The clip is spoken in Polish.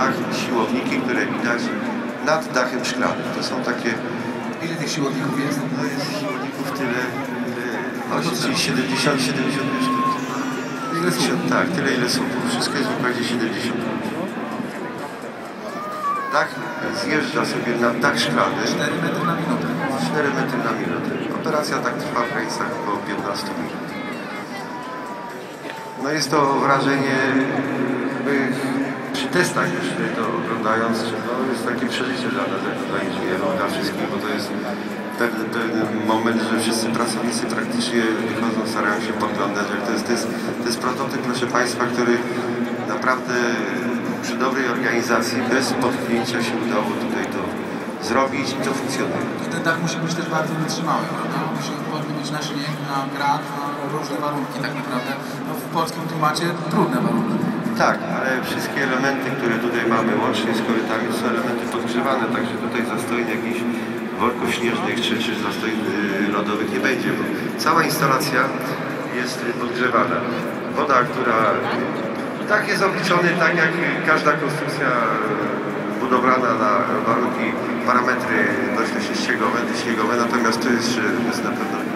dach, siłowniki, które widać nad dachem szklanym. To są takie, Ile tych siłowników jest? no jest siłowników tyle, nosi, 70, 70 sztuk. Ile słupów? Tak, tyle ile słupów. Wszystko jest w układzie 70. Dach zjeżdża sobie na dach szklany 4 metry na minutę. 4 metry na minutę. Operacja tak trwa w granicach około 15 minut. No jest to wrażenie, testach już to oglądając, no jest takie przeżycie dla nas, dla inżynierów, dla wszystkich, bo to jest pewien, pewien moment, że wszyscy pracownicy praktycznie wychodzą, starają się podglądać, jak to jest, to jest, to jest prototyp, proszę Państwa, który naprawdę przy dobrej organizacji, bez potknięcia się udało tutaj to zrobić i to funkcjonuje. I ten dach musi być też bardzo wytrzymały, prawda? Musi odporny być na śnieg, na grad, na różne warunki tak naprawdę. No, w polskim klimacie trudne warunki. Tak, ale wszystkie elementy, które tutaj mamy, łącznie z korytami, są elementy podgrzewane, także tutaj zastojń jakichś worków śnieżnych czy, czy zastojń y, lodowych nie będzie, bo cała instalacja jest y, podgrzewana. Woda, która... Tak jest obliczony, tak jak każda konstrukcja y, budowlana na warunki, parametry dość śniegowe, śniegowe, natomiast to jest, y, jest na pewno